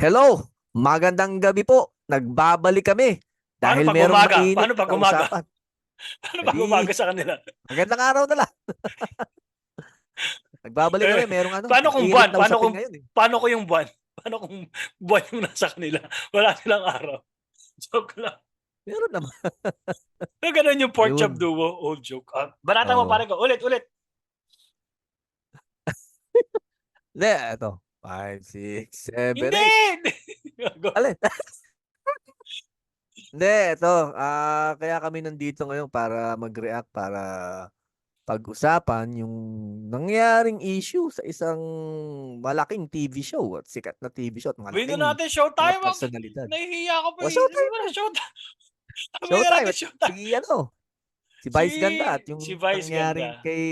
Hello, magandang gabi po. Nagbabalik kami dahil pag merong umaga? mainit Paano pag na umaga? usapan. Ano ba Hindi. umaga sa kanila? Magandang araw na lang. Nagbabalik Eh, kami, merong ano. paano kung mainit buwan? na Paano usapin kung- ngayon, eh. Paano ko yung buwan? Paano kung buwan yung nasa kanila? Wala silang araw. Joke lang. Meron naman. Pero ganun yung pork chop Ayun. duo. Old joke. Ah, banata mo Oo. pare ko. Ulit, ulit. Hindi, ito. 5, 6, 7, Hindi! 8. Alin? Hindi, ito. Ah, kaya kami nandito ngayon para mag-react, para pag-usapan yung nangyaring issue sa isang malaking TV show at sikat na TV show at Gawin malaking na natin showtime. mga Wag- personalidad. Nahihiya ko pa. O, eh. showtime Wala, Showtime. Na Showtime. natin showtime. Si ano? Si Vice Si- Ganda at yung si Vice nangyaring Ganda. kay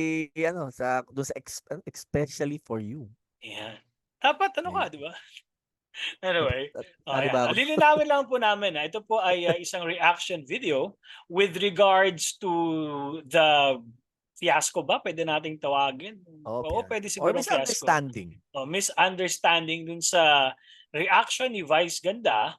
ano sa doon sa ex- especially for you. Yan. Dapat ano ka, di ba? Anyway. Oh, ba? Lilinawin lang po namin. Ha? Ito po ay uh, isang reaction video with regards to the fiasco ba? Pwede nating tawagin? Oo, Oo, fiasco. pwede Or siguro fiasco. misunderstanding. Oh, misunderstanding dun sa reaction ni Vice Ganda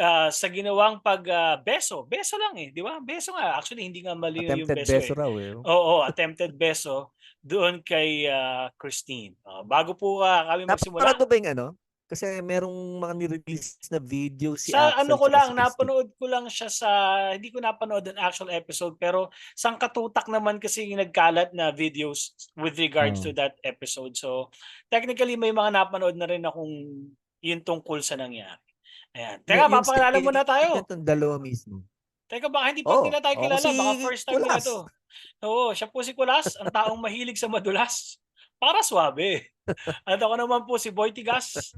ah, sa ginawang pag ah, beso. Beso lang eh, di ba? Beso nga. Actually, hindi nga mali yung Attempted beso. beso eh. raw eh. Oo, attempted beso doon kay ah, Christine. Oh, bago po ah, kami magsimula. Napanood ba yung ano? Kasi merong mga nirelease na video si sa Axel ano ko lang, si napanood ko lang siya sa, hindi ko napanood ang actual episode, pero sangkatutak naman kasi yung nagkalat na videos with regards Hmm. to that episode. So, technically, may mga napanood na rin akong yun tungkol sa nangyari. Ayan. Teka, Yung- yung papakilala muna tayo. ng dalawa mismo. Teka, baka hindi pa Oo, nila tayo oo, kilala. si Baka first time nila Kulas. to. Oo, siya po si Kulas, ang taong mahilig sa madulas. Para swabe. At ako naman po si Boy Tigas,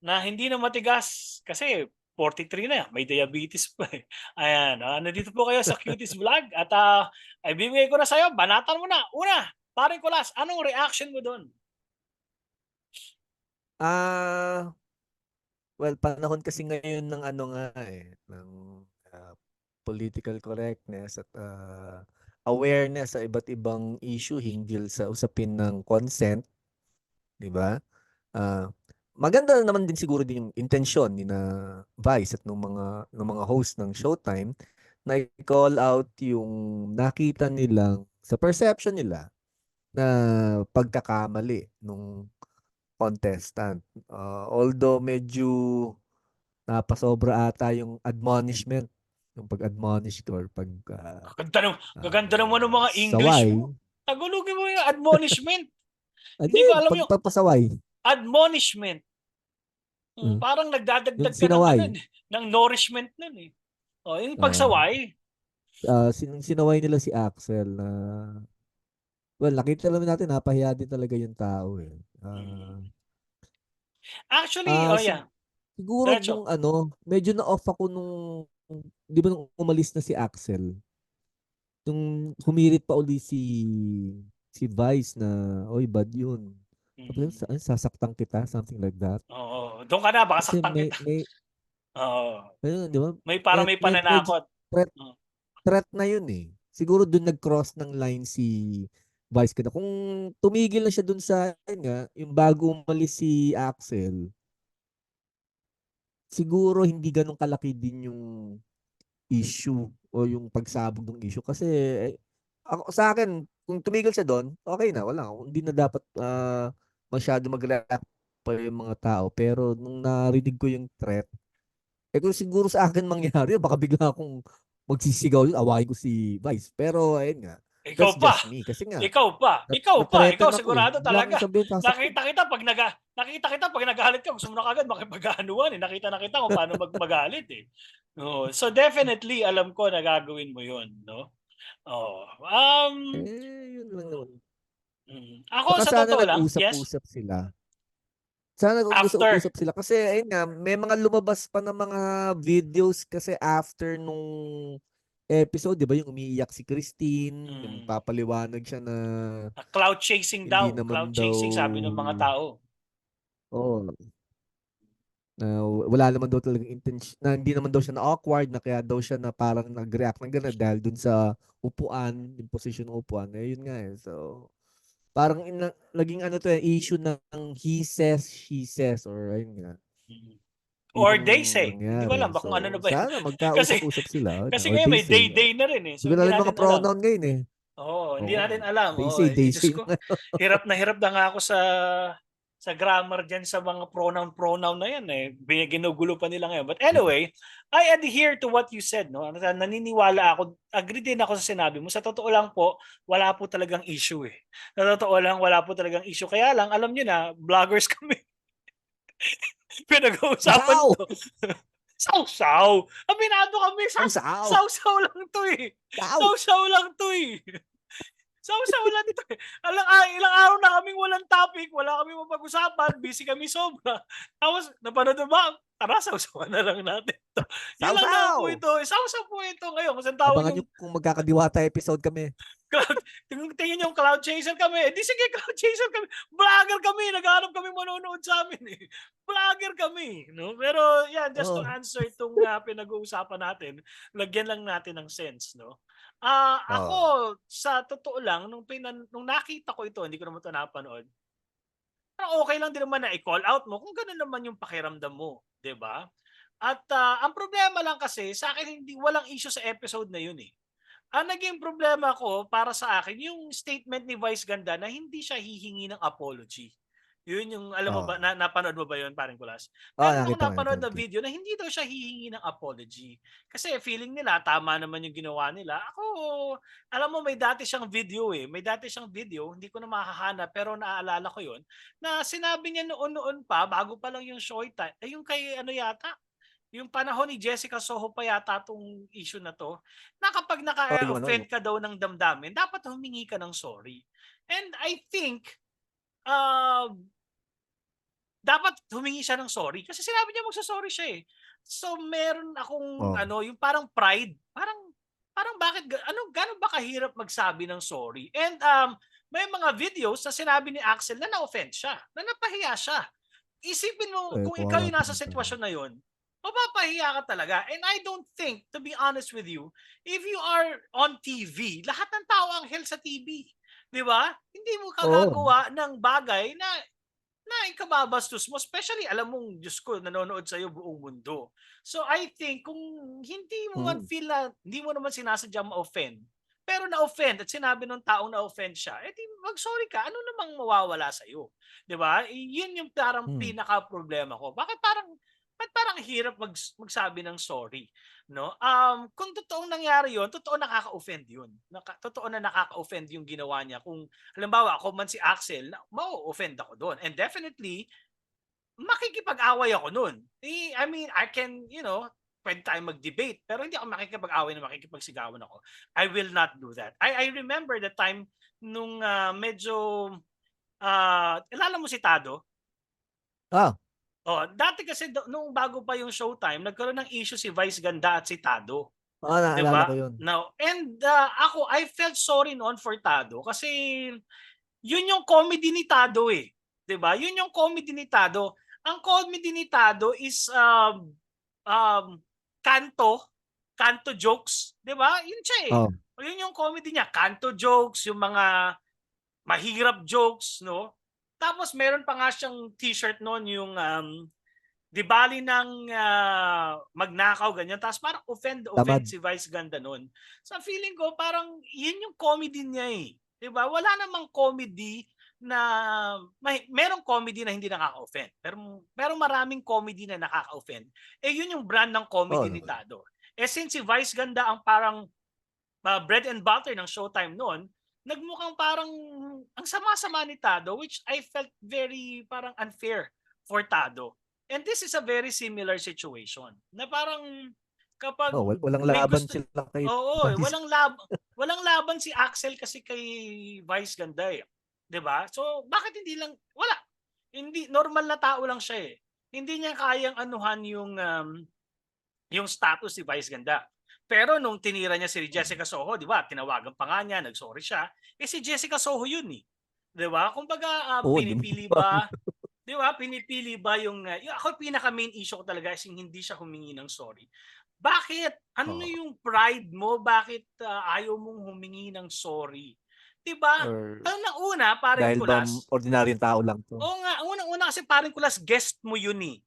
na hindi na matigas kasi 43 na, may diabetes pa eh. Ayan, ah, nandito po kayo sa Cuties Vlog at ah, ay bibigay ko na sa'yo, banatan mo na. Una, paring Kulas, anong reaction mo doon? Ah, well, panahon kasi ngayon ng ano nga eh, ng ah, political correctness at ah, awareness sa iba't ibang issue hinggil sa usapin ng consent, 'di ba? Ah, maganda naman din siguro din yung intensyon ni na Vice at ng mga ng mga host ng Showtime na i-call out yung nakita nilang sa perception nila na pagkakamali nung contestant. Uh, although medyo napasobra ata yung admonishment, yung pag-admonish ko or pag ah, Gaganda, naman, ah, gaganda naman ng mga English saway. mo. Tagulogin mo yung admonishment. Hindi ko alam yung- pagpasaway. admonishment. Hmm, Mm. Parang nagdadagdag Yung ka ng, ano, eh, ng nourishment nun eh. O, yung Ah. pagsaway. Ah, sin- sinaway nila si Axel na well, nakita naman natin napahiya din talaga yung tao eh. Ah, Actually, Ah, oh yeah. siguro Diretso. nung ano, medyo na-off ako nung di ba nung umalis na si Axel. Nung humirit pa uli si si Vice na, oy, bad yun. Mm. "Sa- sasaktan kita, something like that. Oo. Doon ka na, baka Kasi saktan may, kita. may, Oo. ayun, di ba? May parang may Med- med- pananakot. Threat na yun eh. Siguro dun nag-cross ng line si Vice Ganda. Kung tumigil na siya dun sa, ayun nga, yung bago umalis si Axel, siguro hindi ganun kalaki din yung issue o yung pagsabog ng issue. Kasi, eh, ako, sa akin, kung tumigil siya doon, okay na, wala. Hindi na dapat ah, masyado mag-react pa yung mga tao. Pero nung narinig ko yung threat, eh kung siguro sa akin mangyari, baka bigla akong magsisigaw yun, awayin ko si Vice. Pero, ayun nga, Ikaw that's pa. just me. Kasi nga, Ikaw pa. Ikaw pa. Ikaw eh. sigurado Bigla talaga. sabihin. Nakita kita pag naga nakita kita pag nagalit ka, gusto mo na kagad makipag-anuan eh. Nakita na kita kung paano mag magalit eh. Oo. So definitely alam ko na gagawin mo 'yon, no? Oh. Um Eh, yun lang naman. mm. ako Baka sa sana totoo lang, yes. nag-usap-usap sila. Sana nag-usap-usap sila. Kasi, ayun nga, may mga lumabas pa ng mga videos kasi after nung episode, di ba, yung umiiyak si Christine, yung Mm. papaliwanag siya na, Cloud chasing daw. Cloud chasing sabi ng mga daw- tao. oh, na wala naman daw talagang intention, na hindi naman daw siya na awkward, na kaya daw siya na parang nag-react ng gano'n dahil dun sa upuan, yung position ng upuan. Eh, yun nga eh. So, parang ina, naging ano to eh, issue ng he says, she says, or ayun nga. Or they say. Hindi ko alam ba kung ano na ba yun. Sana magkausap-usap sila. Kasi or ngayon may day-day na rin eh. So, ko na rin mga natin alam. pronoun ngayon eh. Oo, hindi Oo. natin alam. They say, eh, they say. ko, hirap na hirap na nga ako sa sa grammar dyan sa mga pronoun-pronoun na yan eh. Ginugulo pa nila ngayon. But anyway, I adhere to what you said. No? Naniniwala ako, agree din ako sa sinabi mo. Sa totoo lang po, wala po talagang issue eh. Sa totoo lang, wala po talagang issue. Kaya lang, alam nyo na, vloggers kami. Pinag-uusapan Saw! to. Saw-saw! Aminado kami, sa Ang saw! saw-saw lang to eh. Saw! Saw-saw lang to eh. Saw-saw lang to eh. Alang, ah, ilang araw na kaming walang topic, wala kami mapag-usapan, busy kami sobra. Tapos, napanood mo ba? Tara, saw-sawan na lang natin to. Yun lang naman po ito. eh. Saw-saw po ito ngayon. Kung saan tawag Abangan yung kung magkakadiwata episode kami. cloud, tingin, yung cloud chaser kami. Eh, di sige, cloud chaser kami. Vlogger kami. Naghanap kami manonood sa amin eh. Vlogger kami. No? Pero yan, just to Oo. answer itong uh, pinag-uusapan natin, lagyan lang natin ng sense. No? Ah, ako, sa totoo lang, nung, pinan, nung nakita ko ito, hindi ko naman ito napanood, parang okay lang din naman na i-call out mo kung gano'n naman yung pakiramdam mo. 'di ba? At ah, ang problema lang kasi, sa akin hindi walang issue sa episode na yun eh. Ang naging problema ko para sa akin, yung statement ni Vice Ganda na hindi siya hihingi ng apology. Yun yung, alam mo Oo. ba, na, napanood mo ba yun, paring kulas? Ah, Meron akong napanood na video na hindi daw siya hihingi ng apology. Kasi feeling nila, tama naman yung ginawa nila. Ako, alam mo, may dati siyang video eh. May dati siyang video, hindi ko na makahanap, pero naaalala ko yun, na sinabi niya noon-noon pa, bago pa lang yung show time, eh, yung kay ano yata, yung panahon ni Jessica Soho pa yata tong issue na to, na kapag Oh, ano, naka-offend ka daw ng damdamin, dapat humingi ka ng sorry. And I think, uh, dapat humingi siya ng sorry. Kasi sinabi niya magsasorry siya eh. So meron akong Oh. ano, yung parang pride. Parang parang bakit ano gaano ba kahirap magsabi ng sorry? And um may mga videos na sinabi ni Axel na na-offend siya, na napahiya siya. Isipin mo Eh, kung ikaw yung nasa sitwasyon na yon, mapapahiya ka talaga. And I don't think, to be honest with you, if you are on TV, lahat ng tao ang hell sa TV. Di ba? Hindi mo kagagawa ng bagay na na ikababastos mo, especially alam mong, Diyos ko, nanonood sa'yo buong mundo. So I think, kung hindi mo man Hmm. feel na, hindi mo naman sinasadya ma-offend, pero na-offend at sinabi ng taong na-offend siya, eh di mag-sorry ka, ano namang mawawala sa'yo? Di ba? Yun yung parang Hmm. pinaka-problema ko. Bakit parang, bakit parang hirap mag, magsabi ng sorry? No? Um, kung totoong nangyari yon totoo nakaka-offend yun. Naka, totoo na nakaka-offend yung ginawa niya. Kung halimbawa, ako man si Axel, mau-offend ako doon. And definitely, makikipag-away ako noon. I mean, I can, you know, pwede tayo mag-debate, pero hindi ako makikipag-away na makikipagsigawan ako. I will not do that. I, I remember the time nung ah, medyo, ah, ilala mo si Tado? Ah, dati kasi do- nung bago pa yung Showtime, nagkaroon ng issue si Vice Ganda at si Tado. ah naalala Diba? ko yun. Now, and uh, ako, I felt sorry noon for Tado kasi yun yung comedy ni Tado eh. 'Di ba? Yun yung comedy ni Tado. Ang comedy ni Tado is um, um, kanto, kanto jokes. 'Di ba? Yun siya eh. Oh. Yun yung comedy niya. Kanto jokes, yung mga mahirap jokes, no? Tapos meron pa nga siyang t-shirt noon yung um, di bali ng ah, magnakaw ganyan. Tapos parang offend offend si Vice Ganda noon. Sa feeling ko parang yun yung comedy niya eh. 'Di ba? Wala namang comedy na may merong comedy na hindi nakaka-offend. Pero pero maraming comedy na nakaka-offend. Eh yun yung brand ng comedy Oo ni. Tado. Eh since si Vice Ganda ang parang uh, bread and butter ng Showtime noon, nagmukhang parang ang sama-sama ni Tado which I felt very parang unfair for Tado. And this is a very similar situation na parang kapag Oh, wal- walang laban gusto- sila kay Oo, eh, Vice. walang lab walang laban si Axel kasi kay Vice Ganda eh. 'Di ba? So bakit hindi lang wala. Hindi normal na tao lang siya eh. Hindi niya kayang anuhan yung um, yung status ni Vice Ganda. Pero nung tinira niya si Jessica Soho, 'di ba? Tinawagan pa nga niya, nagsorry siya. Eh si Jessica Soho 'yun eh. 'Di ba? Kumbaga ah, Oo, di pinipili mo ba 'di ba? Pinipili ba yung, uh, yung ako pinaka main issue ko talaga is yung hindi siya humingi ng sorry. Bakit? Ano Oo. yung pride mo? Bakit ah, ayaw mong humingi ng sorry? 'Di ba? Or Unang-una, paring dahil ba kulas. ordinaryong tao lang to? Oo nga, unang-una kasi paring kulas guest mo yun eh.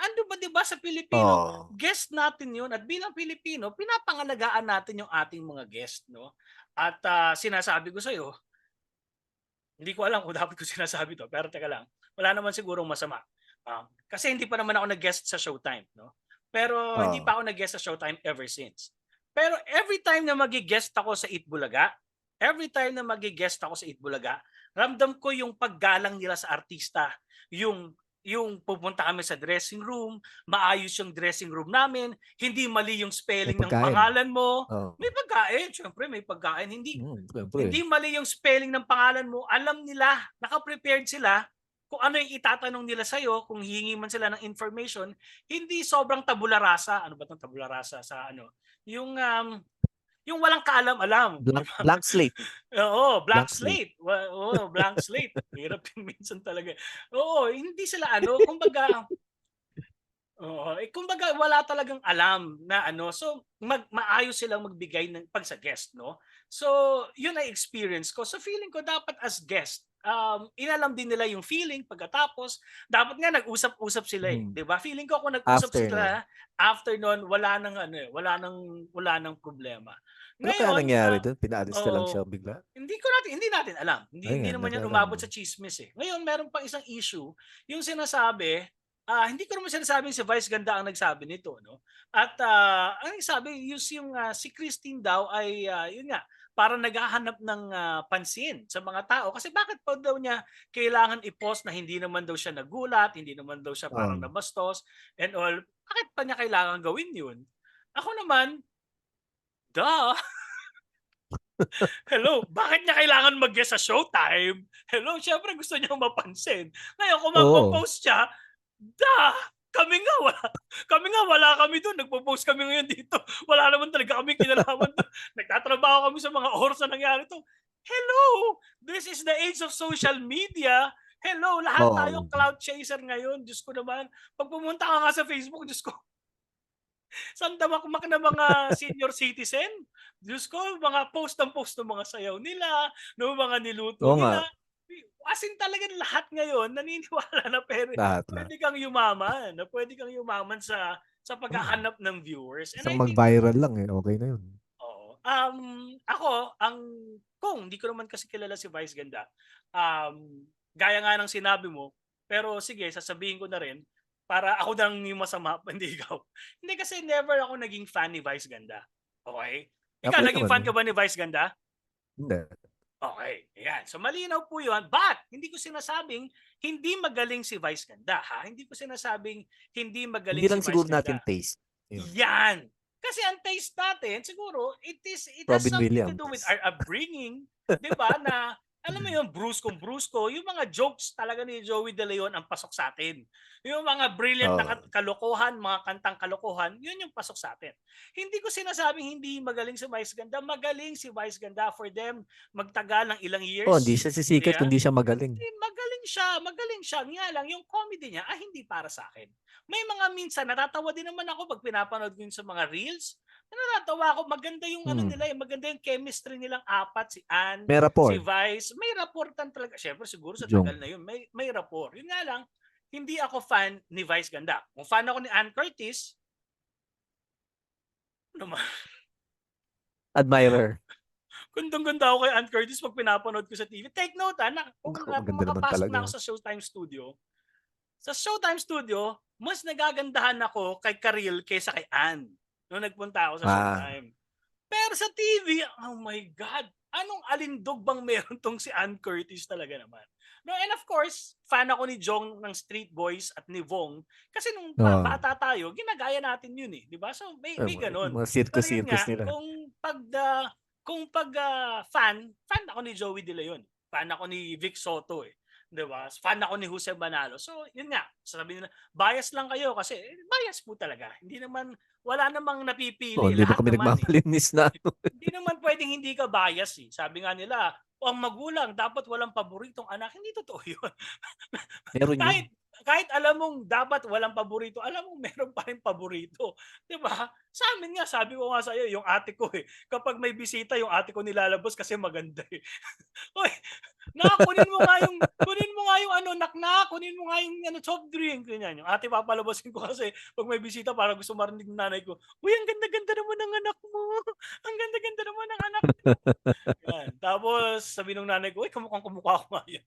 Ano ba 'di ba sa Pilipino, Oo. guest natin 'yun at bilang Pilipino pinapangalagaan natin yung ating mga guest 'no. At, ah, sinasabi ko sa'yo hindi ko alam kung dapat ko sinasabi 'to, pero teka lang, wala naman sigurong masama. Ah, kasi hindi pa naman ako nag-guest sa Showtime 'no. Pero hindi Oo. pa ako nag-guest sa Showtime ever since. Pero every time na magi-guest ako sa Eat Bulaga, every time na magi-guest ako sa Eat Bulaga, ramdam ko yung paggalang nila sa artista. Yung yung pupunta kami sa dressing room, maayos yung dressing room namin, hindi mali yung spelling ng pangalan mo. Oo. May pagkain, syempre may pagkain. Hindi siyempre. hindi mali yung spelling ng pangalan mo. Alam nila, naka-prepared sila kung ano yung itatanong nila sa'yo, kung hihingi man sila ng information, hindi sobrang tabula rasa. Ano ba 'tong tabula rasa sa ano? Yung um, yung walang kaalam-alam. Blank blank slate. Oo, blank Blank slate. slate. Oo, blank slate. Hirap yun minsan talaga. Oo, hindi sila ano, kumbaga Oo, eh, kumbaga wala talagang alam na ano. So, mag maayos silang magbigay ng 'pag sa guest 'no. So, yun ang experience ko. So, feeling ko dapat as guest, um, inalam din nila yung feeling pagkatapos. Dapat nga nag-usap-usap sila, eh, Hmm. 'di ba? Feeling ko kung nag-usap After sila after nun wala ng ano, eh, wala ng wala ng problema. Ano kaya Ngayon, nangyari ah dun? Pinaalis na lang siya bigla? Hindi ko natin hindi natin alam. Hindi Ayun hindi naman yan umabot sa tsismis, eh. Ngayon meron pang isang issue, yung sinasabi, ah, hindi ko naman sinasabing si Vice Ganda ang nagsabi nito 'no. At, ah, ang nagsabi is yung, ah, si Christine daw ay, ah, yun nga, parang naghahanap ng, ah, pansin sa mga tao kasi bakit pa daw niya kailangan i-post na hindi naman daw siya nagulat, hindi naman daw siya parang nabastos and all. Bakit pa niya kailangan gawin yun? Ako naman, duh! Hello, bakit niya kailangan mag-guest sa Showtime? Hello, siyempre gusto niyang mapansin. Ngayon kung Oo. magpo-post siya, duh! Kami nga wala kami nga wala kami dun, nagpo-post kami ngayon dito. Wala naman talaga kaming kinalaman dun. Nagtatrabaho kami sa mga oras na nangyari 'to. Hello, this is the age of social media. Hello, lahat tayo Oo. cloud chaser ngayon. Diyos ko naman, 'pag pumunta ka nga sa Facebook, Diyos ko sandamakmak na mga senior citizen. Diyos ko, mga post ng post ng mga sayaw nila, ng mga niluto Oo nila. nga. As in talagang lahat ngayon naniniwala na pwede Lahat, lahat. pwede kang yumaman, na pwede kang yumaman sa sa paghahanap ng viewers. And Isang mag-viral lang, eh, okey na yun. Oo. Um, ako, ang kung hindi ko naman kasi kilala si Vice Ganda, um, gaya nga ng sinabi mo, pero sige, sasabihin ko na rin, para ako nang yung masama, hindi ikaw. Hindi kasi never ako naging fan ni Vice Ganda. Okay? Ikaw, Okey naging naman fan ka ba ni Vice Ganda? Hindi. Okay, ayan. So malinaw po yun. But, hindi ko sinasabing hindi magaling si Vice Ganda, ha? Hindi ko sinasabing hindi magaling Hindi si lang Vice siguro Ganda. natin taste. Yun. Yan. Kasi ang taste natin, siguro, it is it Robin has something to do with Williams. our upbringing, 'di ba? Na alam mo 'yung bruskong brusko, 'yung mga jokes talaga ni Joey De Leon ang pasok sa atin. 'Yung mga brilliant na Oo. kat- kalokohan, mga kantang kalokohan, 'yun 'yung pasok sa atin. Hindi ko sinasabing hindi magaling si Vice Ganda, magaling si Vice Ganda for them magtagal ng ilang years. Oo, hindi siya sisikat Yeah. kung di siya magaling. Eh, magaling siya, magaling siya. Nga lang, yung comedy niya, ah, hindi para sa akin. May mga minsan, natatawa din naman ako pag pinapanood ko yun sa mga reels. Natatawa ako, maganda yung ano Hmm. nila, eh, maganda yung chemistry nilang apat, si Ann, May rapport. si Vice. May rapportan talaga. Siyempre, siguro sa tagal na yun, may, may rapport. Yun nga lang, hindi ako fan ni Vice Ganda. Kung fan ako ni Ann Curtis, ano ma- Admirer. Gandang-ganda ako kay Ann Curtis pag pinapanood ko sa TV. Take note ha, na, kung, Naku, na, kung maganda naman makapasok na ako sa Showtime Studio, sa Showtime Studio, mas nagagandahan ako kay Karil kaysa kay Ann nung nagpunta ako sa Ah. Showtime. Pero sa TV, oh my God, anong alindog bang meron tong si Ann Curtis talaga naman? No, and of course, fan ako ni Jong ng Street Boys at ni Vong kasi nung Oo. bata tayo, ginagaya natin yun eh, di ba? So may, may Mga- ganon. Mga nga, nila. kung pag ah, kung pag ah, fan, fan ako ni Joey De Leon. Fan ako ni Vic Soto eh. 'Di ba? Fan ako ni Jose Banalo. So, yun nga, sabi nila, bias lang kayo kasi eh, bias po talaga. Hindi naman wala namang napipili. Oo, hindi ba kami naman eh. nagmamalinis na ano? Hindi naman pwedeng hindi ka bias eh. Sabi nga nila, o ang magulang dapat walang paboritong anak. Hindi totoo 'yun. Meron yun. Kahit alam mong dapat walang paborito, alam mong meron pa rin paborito, 'di ba? Sa amin nga, sabi ko nga sa'yo, yung ate ko, eh, kapag may bisita yung ate ko nilalabas kasi maganda, eh. "Uy, nak kunin mo nga yung kunin mo nga yung ano, nak-nak, kunin mo nga yung ano, soft drink." Ganyan. Yung ate papalabasin ko kasi 'pag may bisita para gusto marinig ng nanay ko, "Uy, ang ganda-ganda naman ng anak mo. Ang ganda-ganda naman ng anak mo." Yan. Tapos sabi nung nanay ko, "Uy, kamukhang-kamukha ko nga yan."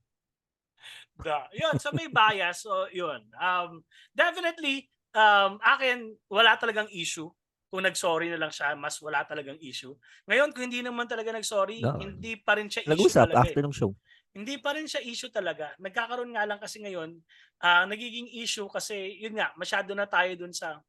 Da yun, so may bias, so yun. Um, definitely, um, akin wala talagang issue kung nag-sorry na lang siya, mas wala talagang issue. Ngayon kung hindi naman talaga nag-sorry, Oo. hindi pa rin siya issue Nag-usap talaga, eh. after ng show. Hindi pa rin siya issue talaga. Nagkakaroon nga lang kasi ngayon, ah, nagiging issue kasi yun nga, masyado na tayo dun sa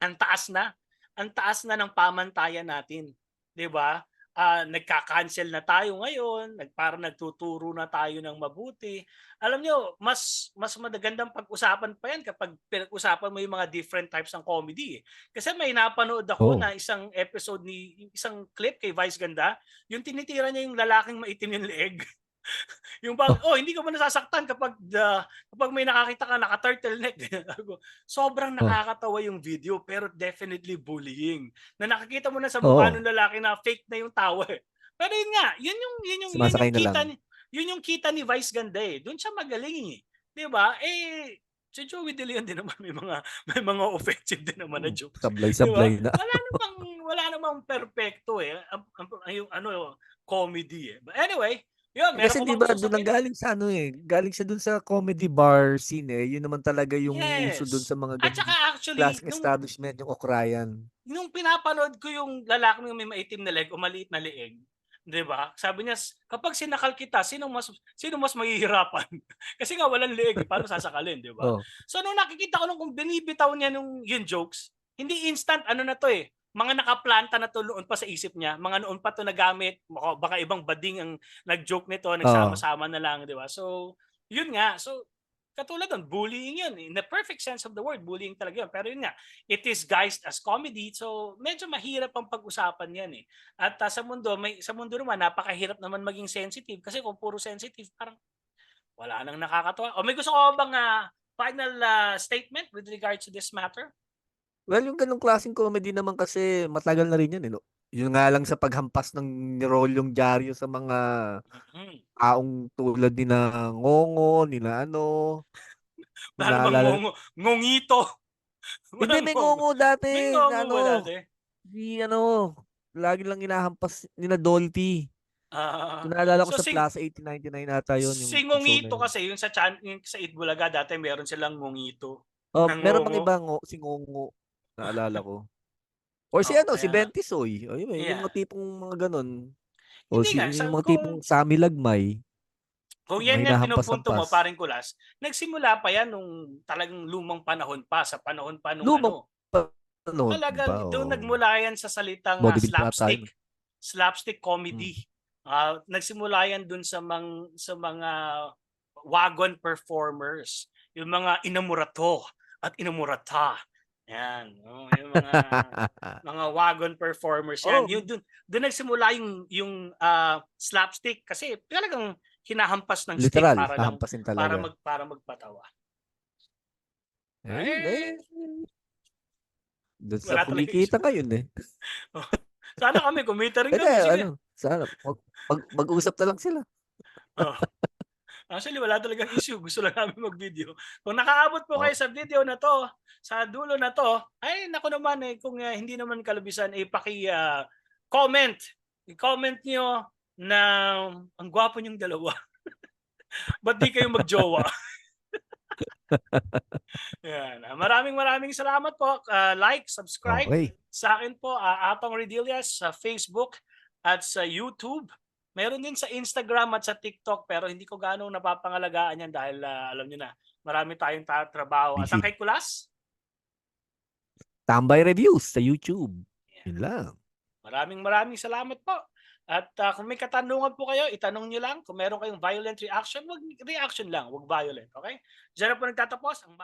ang taas na, ang taas na ng pamantayan natin, 'di ba? Ah, nagka-cancel na tayo ngayon, nag parang nagtuturo na tayo ng mabuti. Alam niyo, mas mas magandang pag-usapan pa 'yan kapag pinag-usapan mo yung mga different types ng comedy, eh. Kasi may napanood ako Oo. na isang episode ni isang clip kay Vice Ganda, yung tinitira niya yung lalaking maitim yung leeg. Yung bang, "Oh, hindi ka ba nasasaktan kapag the kapag may nakakita ka naka-turtleneck?" Ganyan. Sabi ko, sobrang Oh. nakakatawa yung video pero definitely bullying. Na nakikita mo na sa mukha Oo. nung lalaki na fake na yung tawa, eh. Pero yun nga, yun yung yun yung yun yung kita ni yun yung kita ni Vice Ganda, eh. Dun siya magaling, eh. 'Di ba? Eh, si Joey De Leon din naman may mga may mga offensive din naman na Hmm, jokes, 'di ba? sablay-sablay na. Wala namang wala namang perpekto, eh, ang ang yung ano, comedy, eh. But anyway, yun meron Kasi ka 'di ba dun sabihin? nanggaling sa ano, eh, galing siya dun sa comedy bar scene, eh. Yun naman talaga yung uso dun Yes. sa mga At ganung saka actually klaseng nung establishment, yung okrayan. nung pinapanood ko yung lalaking may maitim na leg o maliit na leeg, 'di ba? Sabi niya, "Kapag sinakal kita, sinong mas sino mas mahihirapan?" Kasi nga walang leeg, eh, paano sasakalin, 'di ba? Oh. So nung nakikita ko nung kung binibitaw niya nung yung jokes, hindi instant ano na 'to, eh, mga nakaplanta na 'to noon pa sa isip niya, mga noon pa 'to nagamit, baka ibang bading ang nag-joke nito, nagsama-sama na lang, 'di ba? So, yun nga, so katulad nun, bullying yun. In the perfect sense of the word, bullying talaga yun. Pero yun nga, it is guised as comedy, so medyo mahirap ang pag-usapan yan, eh. At, ah, sa mundo may sa mundo naman napakahirap naman maging sensitive kasi kung puro sensitive parang wala nang nakakatuwa. O may gusto pa bang, ah, final, ah, statement with regards to this matter? Well, yung ganong klaseng comedy naman kasi matagal na rin yan, eh, 'no? Yun nga lang sa paghampas ng ni Rolyong Diario sa mga Mhm. taong tulad nina Ngongo, nina ano, kung Wala namang naalala ngongo ngongito. Hindi, may ngongo. Ngongo dati May na ngongo ano, dati? si ano, lagi lang hinahampas nina Dolphy. Ah, Kung naalala ko so sa si Plaza 8099 ata yun, yung si yung na Ngongito yun. kasi yung sa chan yung sa Itbulaga dati meron silang Ngongito Oh, na meron pang ngongo. iba ngo si Ngongo, naalala ko. Or si Oo, ano, si kaya Bentisoy, oh, yun, yung Yeah. mga tipong mga gano'n. O Hindi si nga, yung mga kung tipong Sammy Lagmay. kung yan nga pinupunto mo paring Kulas, nagsimula pa yan nung talagang lumang panahon pa, sa panahon pa nung Lumang ano panahon pa, talagang dun oo. nagmula yan sa salitang, ah, pa slapstick, slapstick Hmm. comedy. Ah, nagsimula yan dun sa mang sa mga wagon performers, yung mga inamurato at inamurata, yan, oo, yung mga mga wagon performers yan. Oh. Yun dun dun nagsimula yung yung, ah, slapstick kasi talagang hinahampas ng stick Literal, para lang hahampasin para talaga. mag para magpatawa. Eh, eh. Dun sa kumikita ngayon, eh. Oh, sana kami kumita rin kami, sige. ano, sana mag mag mag-usap na lang sila. Oo. Actually wala talagang issue, gusto lang namin mag-video. Kung nakaabot po Oh. kayo sa video na 'to, sa dulo na 'to, ay naku naman, eh, kung, ah, hindi naman kalubisan, eh, paki, ah, comment. I-comment niyo na ang gwapo niyong dalawa. Ba't di kayo mag-jowa? Yan, ah, maraming maraming salamat po. Ah, like, subscribe. Okey. Sa akin po, ah, Atong Redillas sa Facebook at sa YouTube. Meron din sa Instagram at sa TikTok pero hindi ko gaano napapangalagaan yan dahil, ah, alam niyo na, marami tayong ta trabaho. At ang kay Kulas? Tambay Reviews sa YouTube, Yan. yun lang. Maraming maraming salamat po. At, ah, kung may katanungan po kayo, itanong niyo lang. Kung meron kayong violent reaction, wag reaction lang, wag violent, okey? Diyan na po nagtatapos ang